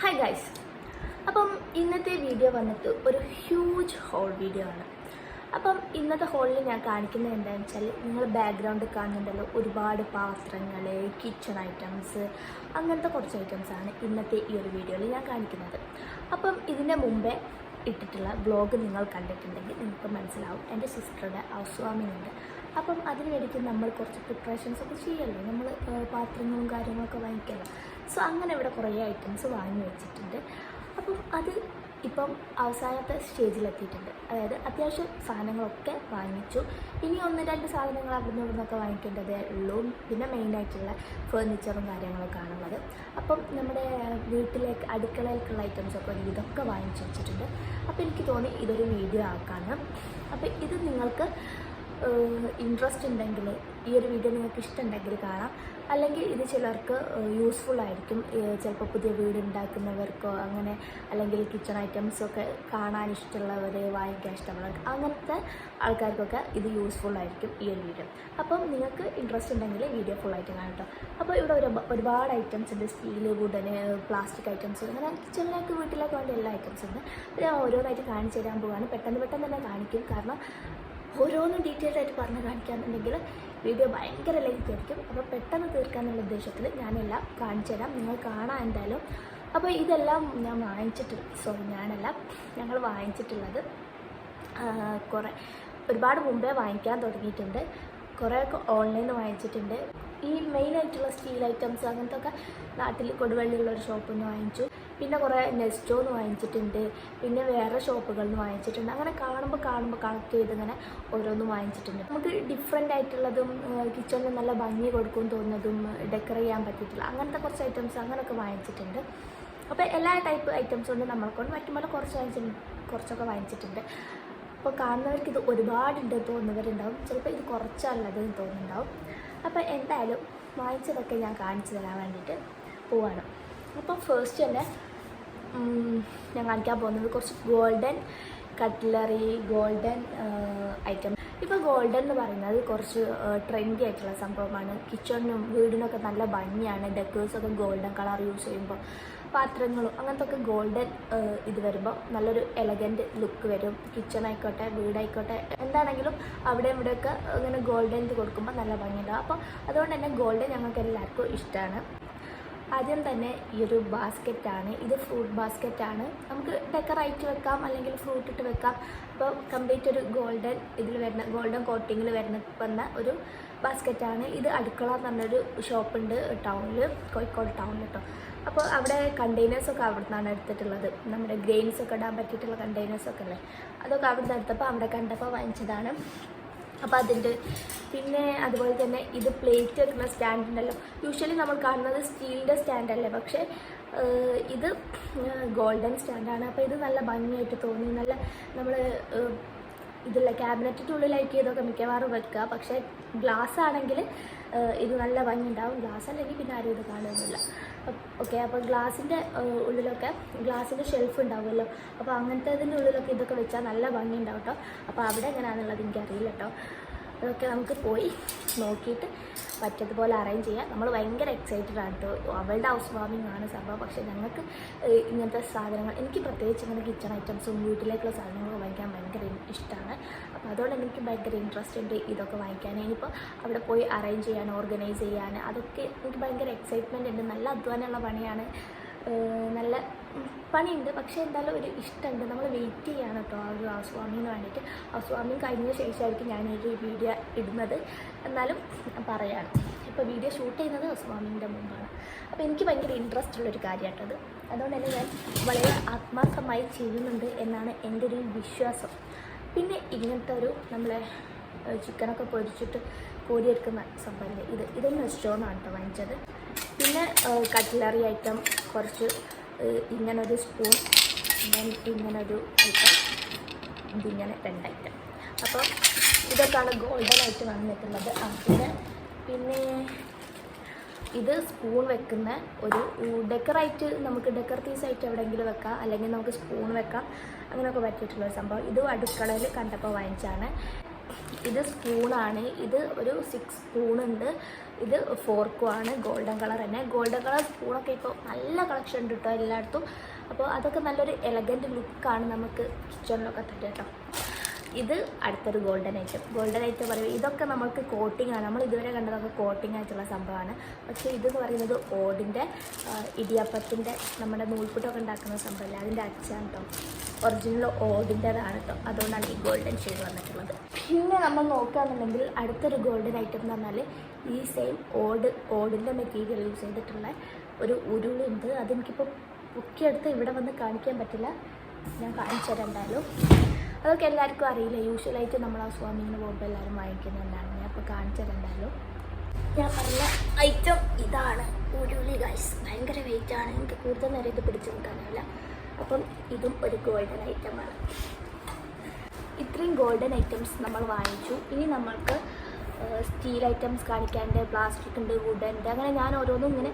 Hi guys അപ്പം ഇന്നത്തെ video വന്നിട്ട് ഒരു ഹ്യൂജ് ഹോൾ വീഡിയോ ആണ്. അപ്പം ഇന്നത്തെ ഹോളിൽ ഞാൻ കാണിക്കുന്നത് എന്താണെന്ന് വെച്ചാൽ നിങ്ങൾ ബാക്ക്ഗ്രൗണ്ട് കാണുന്നുണ്ടല്ലോ. ഒരുപാട് പാത്രങ്ങൾ കിച്ചൺ ഐറ്റംസ് അങ്ങനത്തെ കുറച്ച് ഐറ്റംസാണ് ഇന്നത്തെ ഈ ഒരു വീഡിയോയിൽ ഞാൻ കാണിക്കുന്നത്. അപ്പം ഇതിന്റെ മുമ്പേ ഇട്ടിട്ടുള്ള ബ്ലോഗ് നിങ്ങൾ കണ്ടിട്ടുണ്ടെങ്കിൽ നിങ്ങൾക്ക് മനസ്സിലാവും. എന്റെ സിസ്റ്ററുടെ ഔസ്വാമിനുണ്ട് അപ്പം അതിന് വേണ്ടിയിട്ട് നമ്മൾ കുറച്ച് പ്രിപ്പറേഷൻസ് ഒക്കെ ചെയ്യല്ലോ? നമ്മൾ പാത്രങ്ങളും കാര്യങ്ങളൊക്കെ വാങ്ങിക്കല്ലോ? സോ അങ്ങനെ ഇവിടെ കുറേ ഐറ്റംസ് വാങ്ങി വെച്ചിട്ടുണ്ട്. അപ്പം അത് ഇപ്പം അവസാനത്തെ സ്റ്റേജിലെത്തിയിട്ടുണ്ട് അതായത് അത്യാവശ്യം സാധനങ്ങളൊക്കെ വാങ്ങിച്ചു. ഇനി ഒന്ന് രണ്ട് സാധനങ്ങൾ അവിടുന്ന് ഇവിടുന്നൊക്കെ വാങ്ങിക്കേണ്ടതേ ഉള്ളൂ. പിന്നെ മെയിനായിട്ടുള്ള ഫേർണിച്ചറും കാര്യങ്ങളൊക്കെ ആണുള്ളത് അപ്പം നമ്മുടെ വീട്ടിലേക്ക് അടുക്കളയിലേക്കുള്ള ഐറ്റംസൊക്കെ ഇതൊക്കെ വാങ്ങിച്ചു വെച്ചിട്ടുണ്ട്. അപ്പോൾ എനിക്ക് തോന്നി ഇതൊരു വീഡിയോ ആക്കാണ് അപ്പോൾ ഇത് നിങ്ങൾക്ക് ഇൻട്രസ്റ്റ് ഉണ്ടെങ്കിൽ ഈ ഒരു വീഡിയോ നിങ്ങൾക്ക് ഇഷ്ടമുണ്ടെങ്കിൽ കാണാം. അല്ലെങ്കിൽ ഇത് ചിലർക്ക് യൂസ്ഫുൾ ആയിരിക്കും. ചിലപ്പോൾ പുതിയ വീട് ഉണ്ടാക്കുന്നവർക്കോ അങ്ങനെ അല്ലെങ്കിൽ കിച്ചൺ ഐറ്റംസൊക്കെ കാണാൻ ഇഷ്ടമുള്ളവർ വായിക്കാൻ ഇഷ്ടമുള്ളവർ അങ്ങനത്തെ ആൾക്കാർക്കൊക്കെ ഇത് യൂസ്ഫുൾ ആയിരിക്കും ഈ ഒരു വീഡിയോ അപ്പം നിങ്ങൾക്ക് ഇൻട്രസ്റ്റ് ഉണ്ടെങ്കിൽ വീഡിയോ ഫുൾ ആയിട്ട് കാണാം കേട്ടോ അപ്പോൾ ഇവിടെ ഒരു ഒരുപാട് ഐറ്റംസ് ഉണ്ട്. സ്റ്റീൽ വുഡന് പ്ലാസ്റ്റിക് ഐറ്റംസ് അങ്ങനെ കിച്ചണിലേക്ക് വീട്ടിലേക്ക് വേണ്ട എല്ലാ ഐറ്റംസ് ഉണ്ട്. ഞാൻ ഓരോന്നായിട്ട് കാണിച്ചു തരാൻ പോവുകയാണ് പെട്ടെന്ന് പെട്ടെന്ന് തന്നെ കാണിക്കും. കാരണം ഓരോന്നും ഡീറ്റെയിൽ ആയിട്ട് പറഞ്ഞ് കാണിക്കാന്നുണ്ടെങ്കിൽ വീഡിയോ ഭയങ്കര ലെങ്ത് ആയിരിക്കും. അപ്പോൾ പെട്ടെന്ന് തീർക്കാനുള്ള ഉദ്ദേശത്തിൽ ഞാനെല്ലാം കാണിച്ചു തരാം. നിങ്ങൾ കാണാൻ എന്തായാലും. അപ്പോൾ ഇതെല്ലാം ഞാൻ വാങ്ങിച്ചിട്ടുണ്ട് സോ ഞാനല്ല ഞങ്ങൾ വാങ്ങിച്ചിട്ടുള്ളത് കുറേ ഒരുപാട് മുമ്പേ വാങ്ങിക്കാൻ തുടങ്ങിയിട്ടുണ്ട്. കുറേയൊക്കെ ഓൺലൈനിൽ വാങ്ങിച്ചിട്ടുണ്ട്. ഈ മെയിനായിട്ടുള്ള സ്റ്റീൽ ഐറ്റംസ് അങ്ങനത്തെ ഒക്കെ നാട്ടിൽ കൊടുവള്ളിയുള്ള ഒരു ഷോപ്പിൽ നിന്ന് വാങ്ങിച്ചു. പിന്നെ കുറേ നെസ്റ്റോ എന്ന് വാങ്ങിച്ചിട്ടുണ്ട്. പിന്നെ വേറെ ഷോപ്പുകളിൽ നിന്ന് വാങ്ങിച്ചിട്ടുണ്ട്. അങ്ങനെ കാണുമ്പോൾ കാണുമ്പോൾ കളക്ട് ചെയ്ത് ഇങ്ങനെ ഓരോന്നും വാങ്ങിച്ചിട്ടുണ്ട്. നമുക്ക് ഡിഫറെന്റ് ആയിട്ടുള്ളതും കിച്ചണിൽ നല്ല ഭംഗി കൊടുക്കും തോന്നുന്നതും ഡെക്കറേറ്റ് ചെയ്യാൻ പറ്റിയിട്ടുള്ള അങ്ങനത്തെ കുറച്ച് ഐറ്റംസ് അങ്ങനെയൊക്കെ വാങ്ങിച്ചിട്ടുണ്ട്. അപ്പോൾ എല്ലാ ടൈപ്പ് ഐറ്റംസ് കൊണ്ട് നമ്മളെക്കൊണ്ട് പറ്റുമ്പോൾ കുറച്ച് വാങ്ങിച്ചിട്ടുണ്ട് കുറച്ചൊക്കെ വാങ്ങിച്ചിട്ടുണ്ട്. അപ്പോൾ കാണുന്നവർക്ക് ഇത് ഒരുപാടുണ്ട് തോന്നുന്നവരുണ്ടാവും. ചിലപ്പോൾ ഇത് കുറച്ചുള്ളത് തോന്നുന്നുണ്ടാവും. അപ്പോൾ എന്തായാലും വാങ്ങിച്ചതൊക്കെ ഞാൻ കാണിച്ചു തരാൻ വേണ്ടിയിട്ട് പോവാണ്. അപ്പോൾ ഫസ്റ്റ് തന്നെ ഞാൻ കാണിക്കാൻ പോകുന്നത് കുറച്ച് ഗോൾഡൻ കട്ട്ലറി ഗോൾഡൻ ഐറ്റം ഇപ്പോൾ ഗോൾഡൻ എന്ന് പറയുന്നത് കുറച്ച് ട്രെൻഡി ആയിട്ടുള്ള സംഭവമാണ്. കിച്ചണിനും വീടിനൊക്കെ നല്ല ഭംഗിയാണ്. ഡെക്കേഴ്സൊക്കെ ഗോൾഡൻ കളർ യൂസ് ചെയ്യുമ്പോൾ പാത്രങ്ങളും അങ്ങനത്തെ ഒക്കെ ഗോൾഡൻ ഇത് വരുമ്പോൾ നല്ലൊരു എലഗന്റ് ലുക്ക് വരും. കിച്ചൺ ആയിക്കോട്ടെ വീടായിക്കോട്ടെ എന്താണെങ്കിലും അവിടെ ഇവിടെയൊക്കെ ഇങ്ങനെ ഗോൾഡൻ ഇത് കൊടുക്കുമ്പോൾ നല്ല ഭംഗിയുണ്ടാവും അപ്പോൾ അതുകൊണ്ട് തന്നെ ഗോൾഡൻ ഞങ്ങൾക്ക് എല്ലാവർക്കും ഇഷ്ടമാണ്. ആദ്യം തന്നെ ഈ ഒരു ബാസ്ക്കറ്റാണ് ഇത് ഫ്രൂട്ട് ബാസ്ക്കറ്റാണ് നമുക്ക് ഡെക്കറായിട്ട് വെക്കാം അല്ലെങ്കിൽ ഫ്രൂട്ട് ഇട്ട് വെക്കാം. അപ്പോൾ കംപ്ലീറ്റ് ഒരു ഗോൾഡൻ ഇതിൽ വരുന്ന ഗോൾഡൻ കോട്ടിങ്ങിൽ വരുന്ന വന്ന ഒരു ബാസ്ക്കറ്റാണ് ഇത് അടുക്കള എന്ന് പറഞ്ഞൊരു ഷോപ്പുണ്ട് ടൗണിൽ കോഴിക്കോട് ടൗണിൽ കേട്ടോ. അപ്പോൾ അവിടെ കണ്ടെയ്നേഴ്സൊക്കെ അവിടെ നിന്നാണ് എടുത്തിട്ടുള്ളത്. നമ്മുടെ ഗ്രെയിൻസ് ഒക്കെ ഇടാൻ പറ്റിയിട്ടുള്ള കണ്ടെയ്നേഴ്സൊക്കെ അല്ലേ? അതൊക്കെ അവിടെ നിന്ന് എടുത്തപ്പോൾ അവിടെ കണ്ടപ്പോൾ വാങ്ങിച്ചതാണ്. അപ്പോൾ അതിന്റെ പിന്നെ അതുപോലെ തന്നെ ഇത് പ്ലേറ്റ് വെക്കുന്ന സ്റ്റാൻഡ് ഉണ്ടല്ലോ. യൂഷ്വലി നമ്മൾ കാണുന്നത് സ്റ്റീലിന്റെ സ്റ്റാൻഡല്ലേ പക്ഷേ ഇത് ഗോൾഡൻ സ്റ്റാൻഡാണ് അപ്പോൾ ഇത് നല്ല ഭംഗിയായിട്ട് തോന്നി. നല്ല നമ്മൾ ഇതില്ല ക്യാബിനറ്റിന്റെ ഉള്ളിലായിട്ട് ഇതൊക്കെ മിക്കവാറും വെക്കുക. പക്ഷേ ഗ്ലാസ് ആണെങ്കിൽ ഇത് നല്ല ഭംഗി ഉണ്ടാവും ഗ്ലാസ് അല്ലെങ്കിൽ പിന്നെ ആരും ഇത് കാണുന്നില്ല. ഓക്കെ അപ്പോൾ ഗ്ലാസിന്റെ ഉള്ളിലൊക്കെ ഗ്ലാസിന്റെ ഷെൽഫ് ഉണ്ടാവുമല്ലോ. അപ്പോൾ അങ്ങനത്തെ ഇതിന്റെ ഉള്ളിലൊക്കെ ഇതൊക്കെ വെച്ചാൽ നല്ല ഭംഗി ഉണ്ടാവും കേട്ടോ അപ്പോൾ അവിടെ എങ്ങനെയാണെന്നുള്ളത് എനിക്കറിയില്ല കേട്ടോ അതൊക്കെ നമുക്ക് പോയി നോക്കിയിട്ട് പറ്റതുപോലെ അറേഞ്ച് ചെയ്യാം. നമ്മൾ ഭയങ്കര എക്സൈറ്റഡ് ആണ് കേട്ടോ അവളുടെ ഹൗസ് വാമിംഗ് ആണ് സംഭവം. പക്ഷേ ഞങ്ങൾക്ക് ഇങ്ങനത്തെ സാധനങ്ങൾ എനിക്ക് പ്രത്യേകിച്ച് ഇങ്ങനെ കിച്ചൺ ഐറ്റംസും വീട്ടിലേക്കുള്ള സാധനങ്ങൾ വാങ്ങിക്കാൻ ഭയങ്കര ഇഷ്ടമാണ് അപ്പോൾ അതുകൊണ്ട് എനിക്ക് ഭയങ്കര ഇൻട്രസ്റ്റ് ഉണ്ട് ഇതൊക്കെ വാങ്ങിക്കാൻ. ഇനിയിപ്പോൾ അവിടെ പോയി അറേഞ്ച് ചെയ്യാൻ ഓർഗനൈസ് ചെയ്യാൻ അതൊക്കെ എനിക്ക് ഭയങ്കര എക്സൈറ്റ്മെന്റ് ഉണ്ട്. നല്ല അധ്വാനമുള്ള പണിയാണ്. നല്ല പണിയുണ്ട്. പക്ഷേ എന്തായാലും ഒരു ഇഷ്ടമുണ്ട്. നമ്മൾ വെയിറ്റ് ചെയ്യാണ് കേട്ടോ ആ ഒരു ആസ്വാമിന് വേണ്ടിയിട്ട്. ആസ്വാമിയും കഴിഞ്ഞ ശേഷമായിരിക്കും ഞാൻ ഈ വീഡിയോ ഇടുന്നത്. എന്നാലും പറയാണ്. ഇപ്പോൾ വീഡിയോ ഷൂട്ട് ചെയ്യുന്നത് ഹൗസ് വാമിങ്ങിന്റെ മുമ്പാണ്. അപ്പോൾ എനിക്ക് ഭയങ്കര ഇൻട്രസ്റ്റ് ഉള്ളൊരു കാര്യമായിട്ടത് അതുകൊണ്ട് തന്നെ ഞാൻ വളരെ ആത്മാർത്ഥമായി ചെയ്യുന്നുണ്ട് എന്നാണ് എന്റെ ഒരു വിശ്വാസം. പിന്നെ ഇങ്ങനത്തെ ഒരു നമ്മളെ ചിക്കനൊക്കെ പൊരിച്ചിട്ട് കോരിയെടുക്കുന്ന സംഭവം ഇത്. ഇതൊന്നും ഇഷ്ടമാണ് കേട്ടോ വാങ്ങിച്ചത്. പിന്നെ കട്ട്ലറി ഐറ്റം കുറച്ച് ഇങ്ങനൊരു സ്പൂൺ ഇങ്ങനൊരു ഐറ്റം ഇതിങ്ങനെ രണ്ട് ഐറ്റം അപ്പോൾ ഇതൊക്കെയാണ് ഗോൾഡൻ ആയിട്ട് വന്നിട്ടുള്ളത്. പിന്നെ പിന്നെ ഇത് സ്പൂൺ വെക്കുന്ന ഒരു ഡെക്കറായിട്ട് നമുക്ക് ഡെക്കർ പീസായിട്ട് എവിടെയെങ്കിലും വെക്കാം അല്ലെങ്കിൽ നമുക്ക് സ്പൂൺ വെക്കാം അങ്ങനെയൊക്കെ പറ്റിയിട്ടുള്ള ഒരു സംഭവം. ഇതും അടുക്കളയിൽ കണ്ടപ്പോൾ വാങ്ങിച്ചാണ് ഇത് സ്പൂണാണ്. ഇത് ഒരു സിക്സ് സ്പൂണുണ്ട്. ഇത് ഫോർക്കും ആണ് ഗോൾഡൻ കളർ തന്നെ. ഗോൾഡൻ കളർ സ്പൂണൊക്കെ ഇപ്പോൾ നല്ല കളക്ഷൻ ഉണ്ട് കേട്ടോ എല്ലായിടത്തും. അപ്പോൾ അതൊക്കെ നല്ലൊരു എലഗന്റ് ലുക്കാണ് നമുക്ക് കിച്ചണിലൊക്കെ തരുക കേട്ടോ ഇത് അടുത്തൊരു ഗോൾഡൻ ഐറ്റം ഗോൾഡൻ ഐറ്റം പറയും ഇതൊക്കെ നമുക്ക് കോട്ടിംഗ് ആണ്. നമ്മൾ ഇതുവരെ കണ്ടതൊക്കെ കോട്ടിംഗ് ആയിട്ടുള്ള സംഭവമാണ്. പക്ഷേ ഇതെന്ന് പറയുന്നത് ഓടിന്റെ ഇടിയപ്പത്തിന്റെ നമ്മുടെ നൂൽപ്പുട്ടൊക്കെ ഉണ്ടാക്കുന്ന സംഭവമല്ലേ? അതിന്റെ അച്ചാണ് കേട്ടോ ഒറിജിനൽ ഓടിന്റെതാണ് കേട്ടോ അതുകൊണ്ടാണ് ഈ ഗോൾഡൻ ഷെയ്ഡ് വന്നിട്ടുള്ളത്. പിന്നെ നമ്മൾ നോക്കുകയാണെന്നുണ്ടെങ്കിൽ അടുത്തൊരു ഗോൾഡൻ ഐറ്റം എന്ന് പറഞ്ഞാൽ ഈ സെയിം ഓട് ഓടിന്റെ മെറ്റീരിയൽ യൂസ് ചെയ്തിട്ടുള്ള ഒരു ഉരുളുണ്ട് അതെനിക്കിപ്പോൾ പൊക്കിയെടുത്ത് ഇവിടെ വന്ന് കാണിക്കാൻ പറ്റില്ല. ഞാൻ കാണിച്ചു തരാം എന്തായാലും. അതൊക്കെ എല്ലാവർക്കും അറിയില്ല. യൂഷ്വലായിട്ട് നമ്മൾ ആ സ്വാമിങ്ങിന് പോകുമ്പോൾ എല്ലാവരും വാങ്ങിക്കുന്നതല്ലാണ് ഞാൻ അപ്പോൾ കാണിച്ചതുണ്ടല്ലോ ഞാൻ പറഞ്ഞ ഐറ്റം ഇതാണ്. ഉരുളി ഗൈസ് ഭയങ്കര വെയിറ്റ് ആണ്. എനിക്ക് കൂടുതൽ നേരം ഇത് പിടിച്ചു നിൽക്കാനാവില്ല അപ്പം ഇതും ഒരു ഗോൾഡൻ ഐറ്റമാണ് ഇത്രയും ഗോൾഡൻ ഐറ്റംസ് നമ്മൾ വാങ്ങിച്ചു. ഇനി നമ്മൾക്ക് സ്റ്റീൽ ഐറ്റംസ് കാണിക്കാണ്ട് പ്ലാസ്റ്റിക് ഉണ്ട് വുഡന്റെ അങ്ങനെ ഞാൻ ഓരോന്നും ഇങ്ങനെ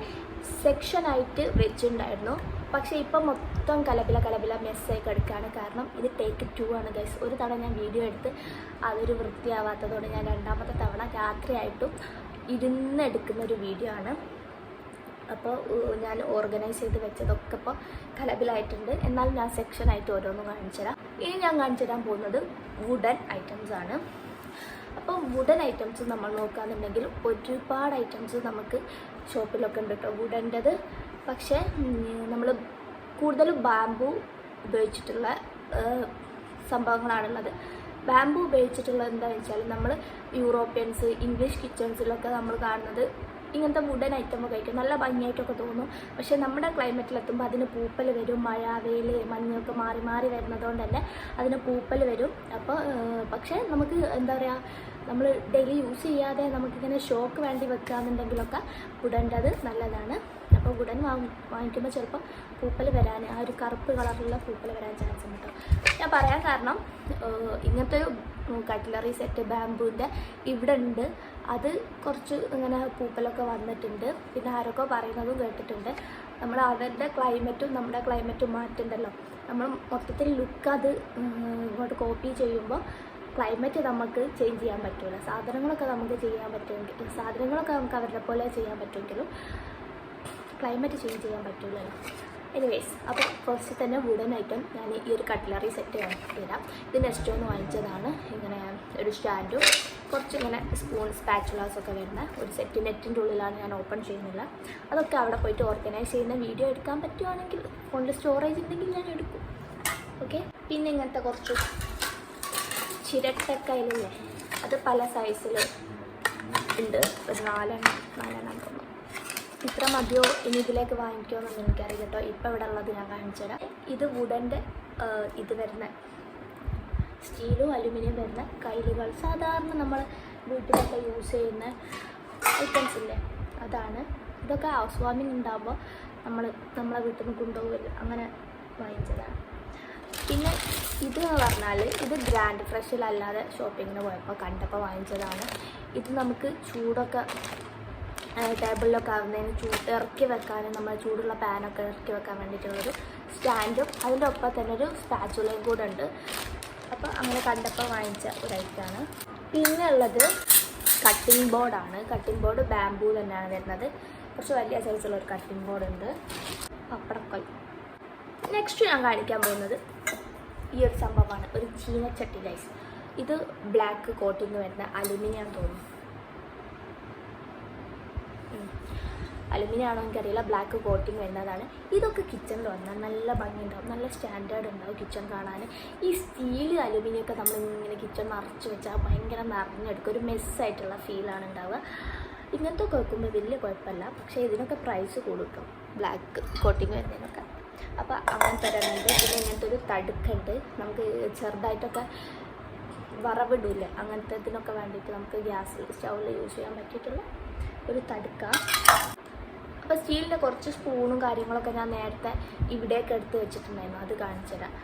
സെക്ഷനായിട്ട് വെച്ചിട്ടുണ്ടായിരുന്നു. പക്ഷേ ഇപ്പം മൊത്തം കലപില കലപില മെസ്സായി കിടക്കുകയാണ്. കാരണം ഇത് ടേക്ക് ടു ആണ് ഗൈസ് ഒരു തവണ ഞാൻ വീഡിയോ എടുത്ത് അതൊരു വൃത്തിയാവാത്തതുകൊണ്ട് ഞാൻ രണ്ടാമത്തെ തവണ രാത്രിയായിട്ടും ഇരുന്ന് എടുക്കുന്ന ഒരു വീഡിയോ ആണ്. അപ്പോൾ ഞാൻ ഓർഗനൈസ് ചെയ്ത് വെച്ചതൊക്കെ ഇപ്പോൾ കലബിലായിട്ടുണ്ട് എന്നാൽ ഞാൻ സെക്ഷനായിട്ട് ഓരോന്നും കാണിച്ചു തരാം. ഇനി ഞാൻ കാണിച്ചു തരാൻ പോകുന്നത് വുഡൻ ഐറ്റംസ് ആണ്. അപ്പോൾ വുഡൻ ഐറ്റംസ് നമ്മൾ നോക്കുകയാണെന്നുണ്ടെങ്കിൽ ഒരുപാട് ഐറ്റംസ് നമുക്ക് ഷോപ്പിലൊക്കെ ഉണ്ട് കേട്ടോ. വുഡന്റെത് പക്ഷേ നമ്മൾ കൂടുതൽ ബാംബു ഉപയോഗിച്ചിട്ടുള്ള സംഭവങ്ങളാണുള്ളത്. ബാംബു ഉപയോഗിച്ചിട്ടുള്ള എന്താണെന്ന് വെച്ചാൽ നമ്മൾ യൂറോപ്യൻസ് ഇംഗ്ലീഷ് കിച്ചൺസിലൊക്കെ നമ്മൾ കാണുന്നത് ഇങ്ങനത്തെ വുഡൻ ഐറ്റം ഒക്കെ കഴിക്കും. നല്ല ഭംഗിയായിട്ടൊക്കെ തോന്നും. പക്ഷേ നമ്മുടെ ക്ലൈമറ്റിലെത്തുമ്പോൾ അതിന് പൂപ്പൽ വരും. മഴ വെയിൽ മഞ്ഞൊക്കെ മാറി മാറി വരുന്നതുകൊണ്ട് തന്നെ അതിന് പൂപ്പൽ വരും. അപ്പോൾ പക്ഷേ നമുക്ക് എന്താ പറയുക നമ്മൾ ഡെയിലി യൂസ് ചെയ്യാതെ നമുക്കിങ്ങനെ ഷോക്ക് വേണ്ടി വെക്കുകയെന്നുണ്ടെങ്കിലൊക്കെ വുഡന്റെത് നല്ലതാണ്. അപ്പോൾ വുഡൻ വാങ്ങി വാങ്ങിക്കുമ്പോൾ ചിലപ്പോൾ പൂപ്പൽ വരാൻ ആ ഒരു കറുപ്പ് കളറിലുള്ള പൂപ്പൽ വരാൻ ചാൻസ് ഉണ്ട് ഞാൻ പറയാൻ കാരണം ഇങ്ങനത്തെ ഒരു കട്ട്ലറി സെറ്റ് ബാംബുവിന്റെ ഇവിടെ ഉണ്ട്. അത് കുറച്ച് ഇങ്ങനെ പൂപ്പലൊക്കെ വന്നിട്ടുണ്ട്. പിന്നെ ആരൊക്കെ പറയുന്നതും കേട്ടിട്ടുണ്ട്. നമ്മൾ അവരുടെ ക്ലൈമറ്റും നമ്മുടെ ക്ലൈമറ്റും മാറ്റുണ്ടല്ലോ. നമ്മൾ മൊത്തത്തിൽ ലുക്ക് അത് ഇങ്ങോട്ട് കോപ്പി ചെയ്യുമ്പോൾ ക്ലൈമറ്റ് നമുക്ക് ചേഞ്ച് ചെയ്യാൻ പറ്റില്ല സാധനങ്ങളൊക്കെ നമുക്ക് ചെയ്യാൻ പറ്റുമെങ്കിൽ സാധനങ്ങളൊക്കെ നമുക്ക് അവരുടെ പോലെ ചെയ്യാൻ പറ്റുമെങ്കിലും ക്ലൈമറ്റ് ചേഞ്ച് ചെയ്യാൻ പറ്റില്ലല്ലോ എനിവേസ് അപ്പോൾ ഫസ്റ്റ് തന്നെ വുഡൻ ഐറ്റം ഞാൻ ഈ ഒരു കട്ട്ലറി സെറ്റ് തരാം ഇത് നെക്സ്റ്റ് ഒന്ന് വാങ്ങിച്ചതാണ്. ഇങ്ങനെ ഒരു സ്റ്റാൻഡും കുറച്ച് ഇങ്ങനെ സ്പൂൺ സ്പാച്ചുലാസ് ഒക്കെ വരുന്ന ഒരു സെറ്റ് നെറ്റിന്റെ ഉള്ളിലാണ് ഞാൻ ഓപ്പൺ ചെയ്യുന്നില്ല അതൊക്കെ അവിടെ പോയിട്ട് ഓർഗനൈസ് ചെയ്യുന്ന വീഡിയോ എടുക്കാൻ പറ്റുവാണെങ്കിൽ ഫോണിൽ സ്റ്റോറേജ് ഉണ്ടെങ്കിൽ ഞാൻ എടുക്കും. ഓക്കെ പിന്നെ ഇങ്ങനത്തെ കുറച്ച് ചിരട്ടക്കയിലില്ലേ അത് പല സൈസിൽ ഉണ്ട്. ഒരു നാലെണ്ണം നാലെണ്ണം ഇത്ര മതിയോ ഇനി ഇതിലേക്ക് വാങ്ങിക്കുമോ എനിക്കറിയില്ല കേട്ടോ. ഇപ്പം ഇവിടെ ഉള്ളത് ഞാൻ കാണിച്ചു തരാം. ഇത് വുഡന്റെ ഇത് വരുന്ന സ്റ്റീലും അലുമിനിയം വരുന്ന കയ്യിലുകൾ സാധാരണ നമ്മൾ വീട്ടിലൊക്കെ യൂസ് ചെയ്യുന്ന ഐറ്റംസ് ഇല്ലേ? അതാണ്. ഇതൊക്കെ ഹൗസ് വാമിങ് ഉണ്ടാകുമ്പോൾ നമ്മൾ നമ്മളെ വീട്ടിൽ നിന്ന് കൊണ്ടുപോകില്ല അങ്ങനെ വാങ്ങിച്ചതാണ്. പിന്നെ ഇത് എന്ന് പറഞ്ഞാൽ ഇത് ഗ്രാൻഡ് ഫ്രഷിലല്ലാതെ ഷോപ്പിങ്ങിന് പോയപ്പോൾ കണ്ടപ്പോൾ വാങ്ങിച്ചതാണ്. ഇത് നമുക്ക് ചൂടൊക്കെ ടേബിളിലൊക്കെ ആവുന്നതിന് ചൂട് ഇറക്കി വെക്കാനും നമ്മൾ ചൂടുള്ള പാനൊക്കെ ഇറക്കി വെക്കാൻ വേണ്ടിയിട്ടുള്ളൊരു സ്റ്റാൻഡും അതിന്റെ ഒപ്പം തന്നെ ഒരു സ്പാച്ചുലയും കൂടെ ഉണ്ട്. അപ്പോൾ അങ്ങനെ കണ്ടപ്പോൾ വാങ്ങിച്ച ഒരു ഐറ്റമാണ് പിന്നെ ഉള്ളത് കട്ടിംഗ് ബോർഡാണ് കട്ടിംഗ് ബോർഡ് ബാംബൂ തന്നെയാണ് വരുന്നത്. കുറച്ച് വലിയ സൈസുള്ള ഒരു കട്ടിംഗ് ബോർഡ് ഉണ്ട്. പപ്പടക്കൊൽ നെക്സ്റ്റ് ഞാൻ കാണിക്കാൻ പോകുന്നത് ഈ ഒരു സംഭവമാണ്. ഒരു ചീനച്ചട്ടി ഗൈസ് ഇത് ബ്ലാക്ക് കോട്ടിങ് വരുന്ന അലുമിനിയം തോന്നുന്നു. അലുമിനിയം ആണോ എനിക്കറിയില്ല. ബ്ലാക്ക് കോട്ടിങ് വരുന്നതാണ്. ഇതൊക്കെ കിച്ചണിൽ വന്നാൽ നല്ല ഭംഗിയുണ്ടാവും. നല്ല സ്റ്റാൻഡേർഡ് ഉണ്ടാവും കിച്ചൺ കാണാൻ ഈ സ്റ്റീൽ അലുമിനിയൊക്കെ നമ്മളിങ്ങനെ കിച്ചൺ നിറച്ച് വെച്ചാൽ ഭയങ്കര നിറഞ്ഞെടുക്കും. ഒരു മെസ്സായിട്ടുള്ള ഫീലാണ് ഉണ്ടാവുക. ഇങ്ങനത്തെ വെക്കുമ്പോൾ വലിയ കുഴപ്പമില്ല. പക്ഷേ ഇതിനൊക്കെ പ്രൈസ് കൊടുക്കും ബ്ലാക്ക് കോട്ടിങ് വരുന്നതിനൊക്കെ. അപ്പോൾ അങ്ങനത്തെ തരാനുണ്ട് പിന്നെ ഇങ്ങനത്തെ ഒരു തടുക്കുണ്ട്. നമുക്ക് ചെറുതായിട്ടൊക്കെ വറവിടൂല്ലേ അങ്ങനത്തെ ഇതിനൊക്കെ വേണ്ടിയിട്ട് നമുക്ക് ഗ്യാസിൽ സ്റ്റൗവിൽ യൂസ് ചെയ്യാൻ പറ്റിയിട്ടുള്ള ഒരു തടുക്ക. അപ്പോൾ സ്റ്റീലിന്റെ കുറച്ച് സ്പൂണും കാര്യങ്ങളൊക്കെ ഞാൻ നേരത്തെ ഇവിടെയൊക്കെ എടുത്ത് വെച്ചിട്ടുണ്ടായിരുന്നു. അത് കാണിച്ചു തരാം.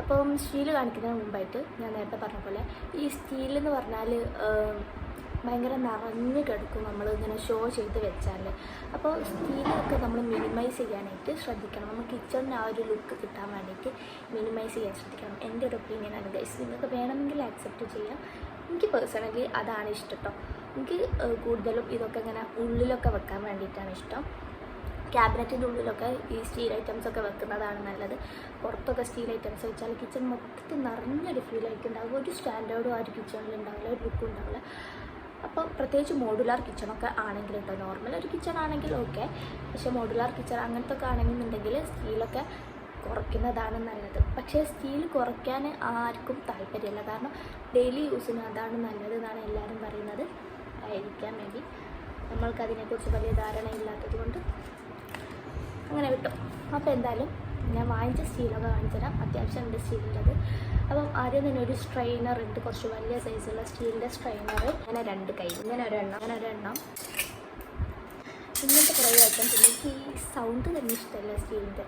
അപ്പം സ്റ്റീൽ കാണിക്കുന്നതിന് മുമ്പായിട്ട് ഞാൻ നേരത്തെ പറഞ്ഞ പോലെ ഈ സ്റ്റീൽ എന്ന് പറഞ്ഞാൽ ഭയങ്കര നിറഞ്ഞു കിടക്കും നമ്മൾ ഇങ്ങനെ ഷോ ചെയ്ത് വെച്ചാൽ അപ്പോൾ സ്റ്റീലൊക്കെ നമ്മൾ മിനിമൈസ് ചെയ്യാനായിട്ട് ശ്രദ്ധിക്കണം. നമ്മൾ കിച്ചണിന് ആ ഒരു ലുക്ക് കിട്ടാൻ വേണ്ടിയിട്ട് മിനിമൈസ് ചെയ്യാൻ ശ്രദ്ധിക്കണം. എന്റെ ഒരു ഒപ്പീനിയനാണ് ഗൈസ് നിങ്ങൾക്ക് വേണമെങ്കിൽ ആക്സെപ്റ്റ് ചെയ്യാം. എനിക്ക് പേഴ്സണലി അതാണ് ഇഷ്ടം കേട്ടോ എനിക്ക് കൂടുതലും ഇതൊക്കെ ഇങ്ങനെ ഉള്ളിലൊക്കെ വെക്കാൻ വേണ്ടിയിട്ടാണ് ഇഷ്ടം. ക്യാബിനറ്റിന്റെ ഉള്ളിലൊക്കെ ഈ സ്റ്റീൽ ഐറ്റംസ് ഒക്കെ വെക്കുന്നതാണ് നല്ലത്. പുറത്തൊക്കെ സ്റ്റീൽ ഐറ്റംസ് വെച്ചാൽ കിച്ചൺ മൊത്തത്തിൽ നിറഞ്ഞൊരു ഫീൽ ആയിരിക്കും ഉണ്ടാവും ഒരു സ്റ്റാൻഡേർഡും ആ ഒരു കിച്ചണിൽ ഉണ്ടാവില്ല ഒരു ലുക്കും ഉണ്ടാവില്ല. അപ്പോൾ പ്രത്യേകിച്ച് മോഡുലാർ കിച്ചണൊക്കെ ആണെങ്കിൽ കേട്ടോ നോർമൽ ഒരു കിച്ചൺ ആണെങ്കിൽ ഓക്കെ പക്ഷേ മോഡുലാർ കിച്ചൺ അങ്ങനത്തെ ഒക്കെ ആണെന്നുണ്ടെങ്കിൽ സ്റ്റീലൊക്കെ കുറയ്ക്കുന്നതാണ് നല്ലത്. പക്ഷേ സ്റ്റീൽ കുറയ്ക്കാൻ ആർക്കും താല്പര്യമില്ല. കാരണം ഡെയിലി യൂസിന് അതാണ് നല്ലത് എന്നാണ് എല്ലാവരും പറയുന്നത്. ആയിരിക്കാൻ നമ്മൾക്ക് അതിനെക്കുറിച്ച് വലിയ ധാരണ ഇല്ലാത്തത് കൊണ്ട് അങ്ങനെ വിട്ടു. അപ്പോൾ എന്തായാലും ഞാൻ വാങ്ങിച്ച സ്റ്റീലൊക്കെ കാണിച്ചു തരാം. അത്യാവശ്യം ഉണ്ട് സ്റ്റീലിന്റെത്. അപ്പം ആദ്യം തന്നെ ഒരു സ്ട്രെയിനർ ഉണ്ട്. കുറച്ച് വലിയ സൈസുള്ള സ്റ്റീലിന്റെ സ്ട്രെയിനർ അങ്ങനെ രണ്ട് കൈ ഇങ്ങനെ ഒരെണ്ണം അങ്ങനെ ഒരെണ്ണം. ഇങ്ങനത്തെ കുറേ ഐറ്റം പിന്നെ എനിക്ക് ഈ സൗണ്ട് തന്നെ ഇഷ്ടമല്ല സ്റ്റീലിന്റെ.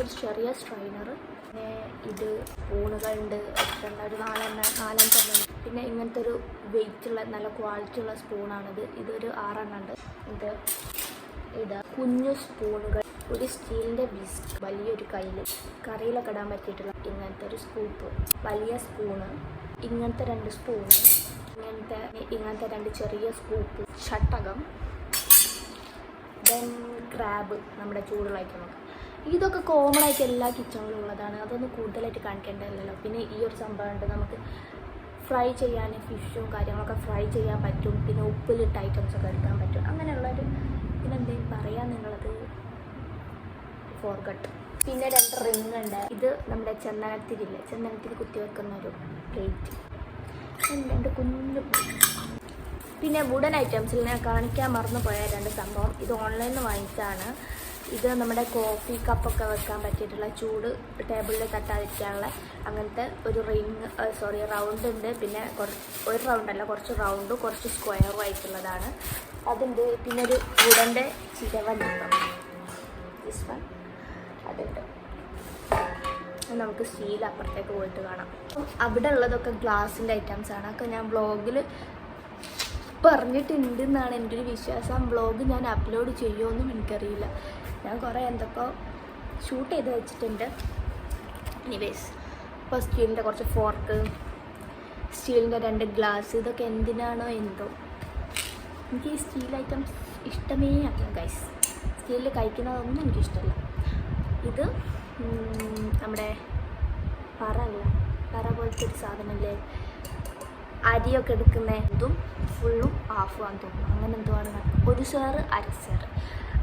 ഒരു ചെറിയ സ്ട്രെയിനർ പിന്നെ ഇത് സ്പൂണുകളുണ്ട് രണ്ടായിരത്തി ഒരു നാലെണ്ണ നാലഞ്ചെണ്ണം. പിന്നെ ഇങ്ങനത്തെ ഒരു വെയിറ്റ് ഉള്ള നല്ല ക്വാളിറ്റി ഉള്ള സ്പൂണാണിത് ഇതൊരു ആറെണ്ണം ഉണ്ട് ഇത് ഇത് കുഞ്ഞു സ്പൂണുകൾ ഒരു സ്റ്റീലിന്റെ ബിസ് വലിയൊരു കയ്യിൽ കറിയിലൊക്കെ ഇടാൻ പറ്റിയിട്ടുള്ള ഇങ്ങനത്തെ ഒരു സ്കൂപ്പ് വലിയ സ്പൂണ് ഇങ്ങനത്തെ രണ്ട് സ്പൂണ് ഇങ്ങനത്തെ ഇങ്ങനത്തെ രണ്ട് ചെറിയ സ്കൂപ്പ് ചട്ടകം. ദെൻ ക്രാബ് നമ്മുടെ ചൂടുള്ള ഐറ്റമൊക്കെ ഇതൊക്കെ കോമൺ ആയിട്ട് എല്ലാ കിച്ചണിലും ഉള്ളതാണ്. അതൊന്നും കൂടുതലായിട്ട് കാണിക്കേണ്ടതല്ലോ പിന്നെ ഈ ഒരു സംഭവം ഉണ്ട്. നമുക്ക് ഫ്രൈ ചെയ്യാൻ ഫിഷും കാര്യങ്ങളൊക്കെ ഫ്രൈ ചെയ്യാൻ പറ്റും. പിന്നെ ഉപ്പിലിട്ട് ഐറ്റംസ് ഒക്കെ എടുക്കാൻ പറ്റും. അങ്ങനെയുള്ളൊരു ഇതിനെന്തെങ്കിലും പറയാൻ നിങ്ങളത്? ഫോർഗട്ട് പിന്നെ രണ്ട് റിങ് ഉണ്ട്. ഇത് നമ്മുടെ ചന്ദനത്തിരില്ലേ ചന്ദനത്തിൽ കുത്തി വെക്കുന്ന ഒരു പ്ലേറ്റ് രണ്ട് കുഞ്ഞു പിന്നെ വുഡൻ ഐറ്റംസിൽ ഞാൻ കാണിക്കാൻ മറന്നു പോയ രണ്ട് സംഭവം ഇത് ഓൺലൈനിൽ വാങ്ങിച്ചാണ് ഇത് നമ്മുടെ കോഫി കപ്പൊക്കെ വെക്കാൻ പറ്റിയിട്ടുള്ള ചൂട് ടേബിളിൽ തട്ടാതിരിക്കാനുള്ള അങ്ങനത്തെ ഒരു റിങ് സോറി റൗണ്ട് ഉണ്ട്. പിന്നെ ഒരു റൗണ്ട് അല്ല കുറച്ച് റൗണ്ട് കുറച്ച് സ്ക്വയറും ആയിട്ടുള്ളതാണ്. അതുണ്ട് പിന്നെ ഒരു വുഡന്റെ ചിരവനുണ്ട് ദിസ് വൺ അതുണ്ട് നമുക്ക് സ്റ്റീൽ അപ്പുറത്തേക്ക് പോയിട്ട് കാണാം. അവിടെ ഉള്ളതൊക്കെ ഗ്ലാസിന്റെ ഐറ്റംസ് ആണ്. അതൊക്കെ ഞാൻ വ്ളോഗിൽ പറഞ്ഞിട്ടുണ്ട് എന്നാണ് എന്റെ ഒരു വിശ്വാസം ബ്ലോഗ് ഞാൻ അപ്ലോഡ് ചെയ്യുമെന്നും എനിക്കറിയില്ല. ഞാൻ കുറേ എന്തൊക്കെ ഷൂട്ട് ചെയ്ത് വെച്ചിട്ടുണ്ട്. എനിവേസ് ഇപ്പോൾ സ്റ്റീലിന്റെ കുറച്ച് ഫോർക്ക് സ്റ്റീലിന്റെ രണ്ട് ഗ്ലാസ് ഇതൊക്കെ എന്തിനാണോ എന്തോ. എനിക്ക് ഈ സ്റ്റീൽ ഐറ്റംസ് ഇഷ്ടമേ അല്ല ഗൈസ് സ്റ്റീലിൽ കഴിക്കുന്നതൊന്നും എനിക്കിഷ്ടമല്ല. ഇത് നമ്മുടെ പറ അല്ല പറ പോലത്തെ ഒരു സാധനമല്ലേ അരിയൊക്കെ എടുക്കുന്ന ഇതും ഫുള്ളും ഹാഫ് തോന്നുന്നു. അങ്ങനെ എന്തോ ആണ്. ഒരു സാറ് അര ഷെയർ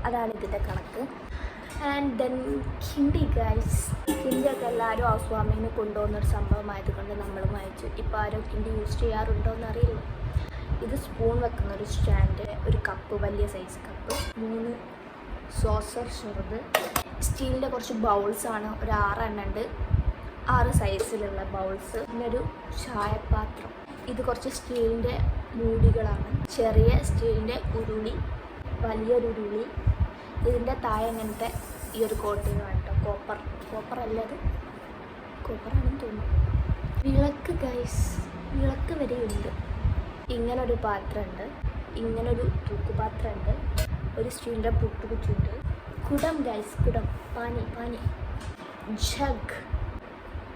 അതാണ് ഇതിന്റെ കണക്ക്. ആൻഡ് ദെൻ ഹിന്ദി ഗൈസ് ഹിന്ദിയൊക്കെ എല്ലാവരും ആസ്വാമിന് കൊണ്ടുപോകുന്നൊരു കൊണ്ടുപോകുന്ന ഒരു സംഭവമായതുകൊണ്ട് നമ്മൾ വായിച്ചു. ഇപ്പോൾ ആരും ഹിന്ദി യൂസ് ചെയ്യാറുണ്ടോ എന്നറിയില്ല ഇത് സ്പൂൺ വെക്കുന്ന ഒരു സ്റ്റാൻഡ് ഒരു കപ്പ് വലിയ സൈസ് കപ്പ് മൂന്ന് സോസർ ചെറുത്. സ്റ്റീലിന്റെ കുറച്ച് ബൗൾസാണ് ഒരു ആറെണ്ണം ഉണ്ട്. ആറ് സൈസിലുള്ള ബൗൾസ് പിന്നെ ഒരു ചായപാത്രം. ഇത് കുറച്ച് സ്റ്റീലിന്റെ മൂടികളാണ്. ചെറിയ സ്റ്റീലിന്റെ ഉരുളി വലിയൊരു ഉരുളി ഇതിന്റെ താഴെ ഇങ്ങനത്തെ ഈ ഒരു കോട്ടിങ് കേട്ടോ. കോപ്പർ. കോപ്പർ അല്ല അത് കോപ്പറാണെന്ന് തോന്നുന്നു. വിളക്ക് ഗൈസ് വിളക്ക് വരെയുണ്ട്. ഇങ്ങനൊരു പാത്രമുണ്ട്. ഇങ്ങനൊരു തൂക്കുപാത്രമുണ്ട്. ഒരു സ്റ്റീലിന്റെ പുട്ടുകുച്ചുണ്ട് കുടം ഗൈസ് കുടം. പാനി പാനി. ജഗ്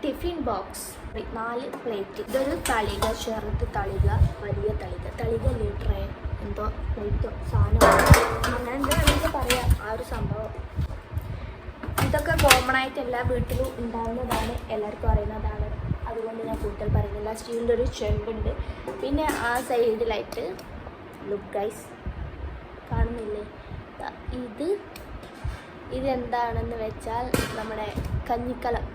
ടിഫിൻ ബോക്സ് നാല് പ്ലേറ്റ് ഇതൊരു തളിക. ചെറുത്ത് തളിക. വലിയ തളിക. തളിക ലിറ്റർ എന്തോ നെയ്ത്തോ സാധനം. അങ്ങനെ എന്താ നമുക്ക് പറയാം ആ ഒരു സംഭവം. ഇതൊക്കെ കോമൺ ആയിട്ട് എല്ലാ വീട്ടിലും ഉണ്ടാകുന്നതാണ് എല്ലാവർക്കും അറിയുന്നതാണ്. അതുകൊണ്ട് ഞാൻ കൂടുതൽ പറയുന്നില്ല. സ്റ്റീലിന്റെ ഒരു ചെമ്പുണ്ട് പിന്നെ ആ സൈഡിലായിട്ട് ലുക്ക് കാണുന്നില്ലേ? ഇത് ഇതെന്താണെന്ന് വെച്ചാൽ നമ്മുടെ കഞ്ഞിക്കലം.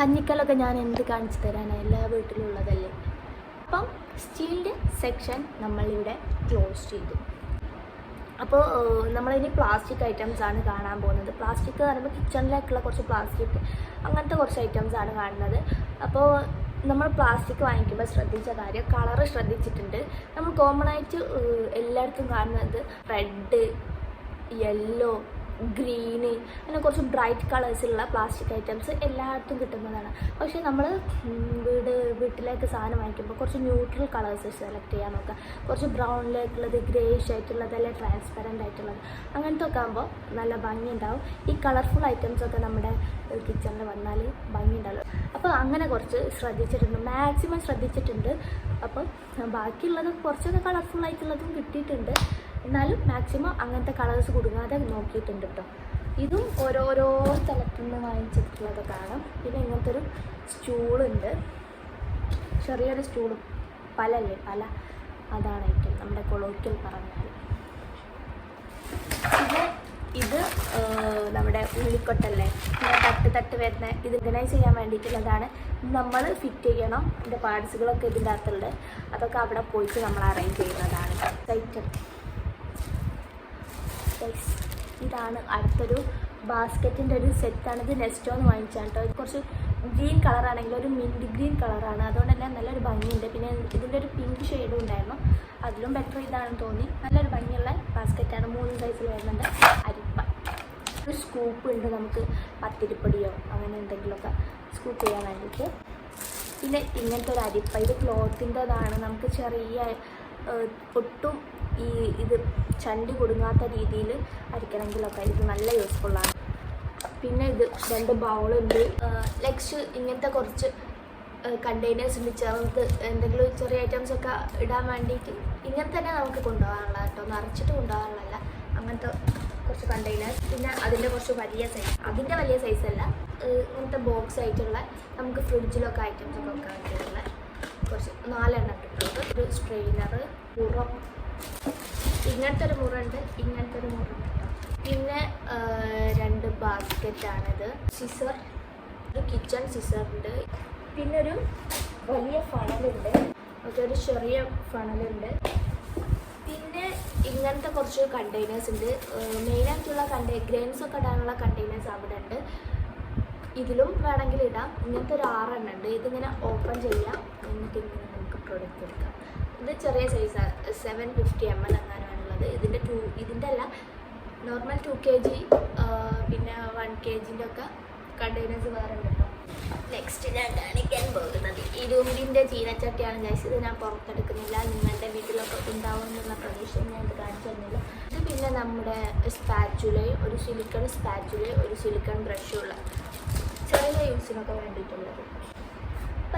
കഞ്ഞിക്കലൊക്കെ ഞാൻ എന്ത് കാണിച്ചു തരാനാണ് എല്ലാ വീട്ടിലും ഉള്ളതല്ലേ? അപ്പം സ്റ്റീലിന്റെ സെക്ഷൻ നമ്മളിവിടെ ക്ലോസ് ചെയ്തു. അപ്പോൾ നമ്മളിനി പ്ലാസ്റ്റിക് ഐറ്റംസ് ആണ് കാണാൻ പോകുന്നത്. പ്ലാസ്റ്റിക് എന്ന് പറയുമ്പോൾ കിച്ചണിലേക്കുള്ള കുറച്ച് പ്ലാസ്റ്റിക് അങ്ങനത്തെ കുറച്ച് ഐറ്റംസ് ആണ് കാണുന്നത്. അപ്പോൾ നമ്മൾ പ്ലാസ്റ്റിക് വാങ്ങിക്കുമ്പോൾ ശ്രദ്ധിച്ച കാര്യം കളറ് ശ്രദ്ധിച്ചിട്ടുണ്ട്. നമ്മൾ കോമൺ ആയിട്ട് എല്ലായിടത്തും കാണുന്നത് റെഡ് യെല്ലോ ഗ്രീന് അങ്ങനെ കുറച്ച് ബ്രൈറ്റ് കളേഴ്സിലുള്ള പ്ലാസ്റ്റിക് ഐറ്റംസ് എല്ലായിടത്തും കിട്ടുന്നതാണ്. പക്ഷേ നമ്മൾ വീട് വീട്ടിലേക്ക് സാധനം വാങ്ങിക്കുമ്പോൾ കുറച്ച് ന്യൂട്രൽ കളേഴ്സ് സെലക്ട് ചെയ്യാൻ നോക്കുക. കുറച്ച് ബ്രൗണിലേക്കുള്ളത് ഗ്രേഷ് ആയിട്ടുള്ളത് അല്ലെങ്കിൽ ട്രാൻസ്പെറന്റ് ആയിട്ടുള്ളത്. അങ്ങനത്തെ ഒക്കെ ആകുമ്പോൾ നല്ല ഭംഗി ഉണ്ടാവും ഈ കളർഫുൾ ഐറ്റംസ് ഒക്കെ നമ്മുടെ കിച്ചണിൽ വന്നാൽ ഭംഗി ഉണ്ടാവും അപ്പോൾ അങ്ങനെ കുറച്ച് ശ്രദ്ധിച്ചിട്ടുണ്ട്. മാക്സിമം ശ്രദ്ധിച്ചിട്ടുണ്ട്. അപ്പം ബാക്കിയുള്ളത് കുറച്ചൊക്കെ കളർഫുൾ ആയിട്ടുള്ളതും കിട്ടിയിട്ടുണ്ട്. എന്നാലും മാക്സിമം അങ്ങനത്തെ കളേഴ്സ് കൊടുക്കാതെ നോക്കിയിട്ടുണ്ട് കേട്ടോ ഇതും ഓരോരോ സ്ഥലത്തു നിന്ന് വാങ്ങിച്ചിട്ടുള്ളത് കാണാം. പിന്നെ ഇങ്ങനത്തെ ഒരു സ്റ്റൂളുണ്ട് ചെറിയൊരു സ്റ്റൂൾ പലല്ലേ പല അതാണ് ഏറ്റവും നമ്മുടെ കൊളോക്കിൽ പറഞ്ഞാൽ. പിന്നെ ഇത് നമ്മുടെ ഉള്ളിക്കൊട്ടല്ലേ? തട്ട് തട്ട് വരുന്ന ഇത് ഓർഗനൈസ് ചെയ്യാൻ വേണ്ടിയിട്ടുള്ളതാണ്. നമ്മൾ ഫിറ്റ് ചെയ്യണം. ഇതിന്റെ പാർട്സുകളൊക്കെ ഇതിന്റെ അകത്തുണ്ട്. അതൊക്കെ അവിടെ പോയിട്ട് നമ്മൾ അറേഞ്ച് ചെയ്യുന്നതാണ്. സൈറ്റ് Guys, ഇതാണ് അടുത്തൊരു ബാസ്ക്കറ്റിന്റെ ഒരു സെറ്റാണ്. ഇത് നെസ്റ്റോ എന്ന് വാങ്ങിച്ചാണ് കേട്ടോ. കുറച്ച് ഗ്രീൻ കളറാണെങ്കിൽ ഒരു മിന്റ് ഗ്രീൻ കളറാണ്. അതുകൊണ്ട് തന്നെ നല്ലൊരു ഭംഗിയുണ്ട്. പിന്നെ ഇതിന്റെ ഒരു പിങ്ക് ഷെയ്ഡും ഉണ്ടായിരുന്നു. അതിലും ബെറ്റർ ഇതാണെന്ന് തോന്നി. നല്ലൊരു ഭംഗിയുള്ള ബാസ്ക്കറ്റാണ് മൂന്ന് സൈസിൽ വരുന്നുണ്ട്. അരിപ്പ. ഒരു സ്കൂപ്പ് ഉണ്ട് നമുക്ക്. പത്തിരിപ്പൊടിയോ അങ്ങനെ എന്തെങ്കിലുമൊക്കെ സ്കൂപ്പ് ചെയ്യാൻ വേണ്ടിയിട്ട്. പിന്നെ ഇങ്ങനത്തെ ഒരു അരിപ്പ. ഇത് ക്ലോത്തിന്റെതാണ് നമുക്ക് ചെറിയ ഒട്ടും ഈ ഇത് ചണ്ടി കൊടുങ്ങാത്ത രീതിയിൽ അരിക്കണമെങ്കിലൊക്കെ ഇത് നല്ല യൂസ്ഫുള്ളാണ് പിന്നെ ഇത് രണ്ട് ബൗളുണ്ട് ലെക്സ് ഇങ്ങനത്തെ കുറച്ച് കണ്ടെയ്നേഴ്സ് ഉണ്ട്. ചേർത്ത് എന്തെങ്കിലും ചെറിയ ഐറ്റംസ് ഒക്കെ ഇടാൻ വേണ്ടിയിട്ട് ഇങ്ങനെ തന്നെ നമുക്ക് കൊണ്ടുപോകാനുള്ള കേട്ടോ നിറച്ചിട്ട് കൊണ്ടുപോകാനുള്ളതല്ല. അങ്ങനത്തെ കുറച്ച് കണ്ടെയ്നേഴ്സ് പിന്നെ അതിന്റെ കുറച്ച് വലിയ സൈസ് അതിന്റെ വലിയ സൈസ് അല്ല. ഇങ്ങനത്തെ ബോക്സ് ആയിട്ടുള്ള നമുക്ക് ഫ്രിഡ്ജിലൊക്കെ ഐറ്റംസ് ഒക്കെ വെക്കാൻ വേണ്ടിയിട്ടുള്ള കുറച്ച് നാലെണ്ണം ഇട്ടിട്ടുണ്ട്. ഒരു സ്ട്രെയിനർ മുറം ഇങ്ങനത്തെ ഒരു മുറുണ്ട് ഇങ്ങനത്തെ ഒരു മുറുണ്ട് പിന്നെ രണ്ട് ബാസ്ക്കറ്റാണിത് സിസർ ഒരു കിച്ചൺ സിസറുണ്ട് പിന്നെ ഒരു വലിയ ഫണലുണ്ട് ഓക്കെ ഒരു ചെറിയ ഫണലുണ്ട് പിന്നെ ഇങ്ങനത്തെ കുറച്ച് കണ്ടെയ്നേഴ്സ് ഉണ്ട്. മെയിനായിട്ടുള്ള കണ്ടേ ഗ്രെയിൻസ് ഒക്കെ ഇടാനുള്ള കണ്ടെയ്നേഴ്സ് അവിടെ ഉണ്ട്. ഇതിലും വേണമെങ്കിൽ ഇടാം. ഇങ്ങനത്തെ ഒരു ആറെണ്ണം ഉണ്ട്. ഇതിങ്ങനെ ഓപ്പൺ ചെയ്യാം. എന്നിട്ട് ഇങ്ങനെ നമുക്ക് പ്രൊഡക്റ്റ് എടുക്കാം. ഇത് ചെറിയ സൈസാണ് സെവൻ ഫിഫ്റ്റി എം എൽ എങ്ങാനാണുള്ളത് ഇതിന്റെ ടു ഇതിന്റെ അല്ല നോർമൽ ടു കെ ജി പിന്നെ വൺ കെ ജിന്റെ ഒക്കെ കണ്ടെയ്നേഴ്സ് വേറെ ഉണ്ട് കേട്ടോ. നെക്സ്റ്റ് ഞാൻ കാണിക്കാൻ പോകുന്നത് ഇരുമ്പിന്റെ ചീനച്ചട്ടിയാണ് ഗൈസ് ഇത് ഞാൻ പുറത്തെടുക്കുന്നില്ല. നിങ്ങളുടെ വീട്ടിലൊക്കെ ഉണ്ടാവും എന്നുള്ള പ്രതീക്ഷ ഞാൻ ഇത് കാണിച്ചു തന്നില്ല. ഇത് പിന്നെ നമ്മുടെ സ്പാച്ചുലയും ഒരു സിലിക്കൺ സ്പാച്ചുലയും ഒരു സിലിക്കൺ ബ്രഷും ഉള്ള ചെറിയ യൂസിനൊക്കെ വേണ്ടിയിട്ടുള്ളത്.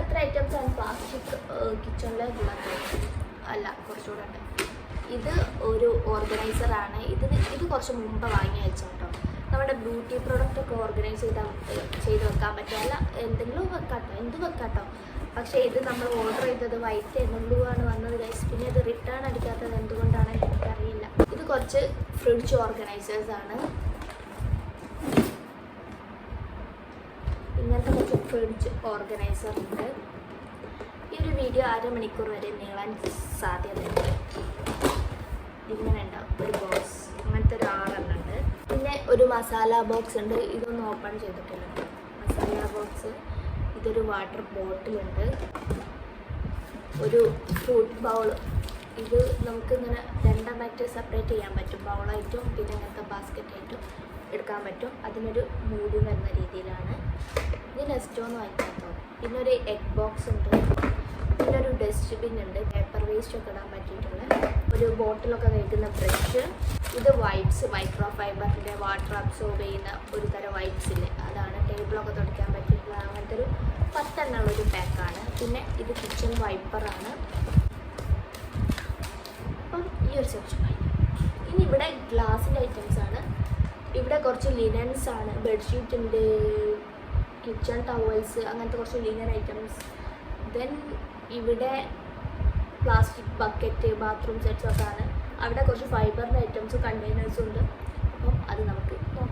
അപ്പം ഐറ്റംസ് ആണ് പ്ലാസ്റ്റിക് കിച്ചണിൽ ഉള്ളത്. അല്ല കുറച്ചുകൂടെ ഉണ്ട്. ഇത് ഒരു ഓർഗനൈസറാണ് ഇത് ഇത് കുറച്ച് മുമ്പ് വാങ്ങി വെച്ചാട്ടോ നമ്മുടെ ബ്യൂട്ടി പ്രോഡക്റ്റ് ഒക്കെ ഓർഗനൈസ് ചെയ്താൽ ചെയ്ത് വെക്കാൻ പറ്റും. അല്ല എന്തെങ്കിലും വെക്കാട്ടോ എന്ത് വെക്കാട്ടോ. പക്ഷേ ഇത് നമ്മൾ ഓർഡർ ചെയ്തത് വൈറ്റ് എന്തെങ്കിലും ആണ് വന്നത് ഗൈസ് പിന്നെ ഇത് റിട്ടേൺ അടിക്കാത്തത് എന്തുകൊണ്ടാണ് എനിക്കറിയില്ല. ഇത് കുറച്ച് ഫ്രിഡ്ജ് ഓർഗനൈസേഴ്സ് ആണ് ഇങ്ങനത്തെ കുറച്ച് ഫ്രിഡ്ജ് ഓർഗനൈസർ ഉണ്ട്. ഈ ഒരു വീഡിയോ അരമണിക്കൂർ വരെ നീളാൻ സാധ്യതയുണ്ട്. ഇങ്ങനെ ഉണ്ടാവും ഒരു ബോക്സ് അങ്ങനത്തെ ഒരു ആറെണ്ണം ഉണ്ട് പിന്നെ ഒരു മസാല ബോക്സ് ഉണ്ട്. ഇതൊന്നും ഓപ്പൺ ചെയ്തിട്ടില്ല മസാല ബോക്സ് ഇതൊരു വാട്ടർ ബോട്ടിലുണ്ട് ഒരു ഫ്രൂട്ട് ബൗൾ ഇത് നമുക്കിങ്ങനെ രണ്ടെണ്ണമായിട്ട് സെപ്പറേറ്റ് ചെയ്യാൻ പറ്റും. ബൗളായിട്ടും പിന്നെ അങ്ങനത്തെ ബാസ്ക്കറ്റ് ആയിട്ടും. എടുക്കാൻ പറ്റും. അതിനൊരു മൂടി വരുന്ന രീതിയിലാണ്. ഇത് ലെസ്റ്റോ എന്ന് വാങ്ങിക്കാത്തോ പിന്നെ ഒരു എഗ് ബോക്സ് ഉണ്ട്. പിന്നെ ഒരു ഡസ്റ്റ്ബിൻ ഉണ്ട്. പേപ്പർ വേസ്റ്റ് ഒക്കെ ഇടാൻ പറ്റിയിട്ടുള്ള ഒരു ബോട്ടിലൊക്കെ കഴിക്കുന്ന ബ്രഷ് ഇത് വൈപ്സ് മൈക്രോ ഫൈബറിന്റെ വാട്ടർ അബ്സോർബ് ചെയ്യുന്ന ഒരു തരം വൈപ്സ് ഇല്ലേ? അതാണ് ടേബിളൊക്കെ തുടയ്ക്കാൻ പറ്റിയിട്ടുള്ള അങ്ങനത്തെ ഒരു പത്തെണ്ണമുള്ള ഒരു പാക്കാണ് പിന്നെ ഇത് കിച്ചൺ വൈപ്പറാണ് അപ്പം ഈ ഒരു സെക്ഷൻ ഇനി ഇവിടെ ഗ്ലാസിന്റെ ഐറ്റംസ് ആണ്. ഇവിടെ കുറച്ച് ലിനൻസ് ആണ്. ബെഡ്ഷീറ്റ് ഉണ്ട് കിച്ചൺ ടവൽസ് അങ്ങനത്തെ കുറച്ച് ലിനൻ ഐറ്റംസ് ദെൻ ഇവിടെ പ്ലാസ്റ്റിക് ബക്കറ്റ് ബാത്റൂം സെറ്റ്സ് ഒക്കെ ആണ് അവിടെ കുറച്ച് ഫൈബറിന്റെ ഐറ്റംസും കണ്ടെയ്നേഴ്സും ഉണ്ട്. അപ്പം അത് നമുക്ക് നോക്കാം.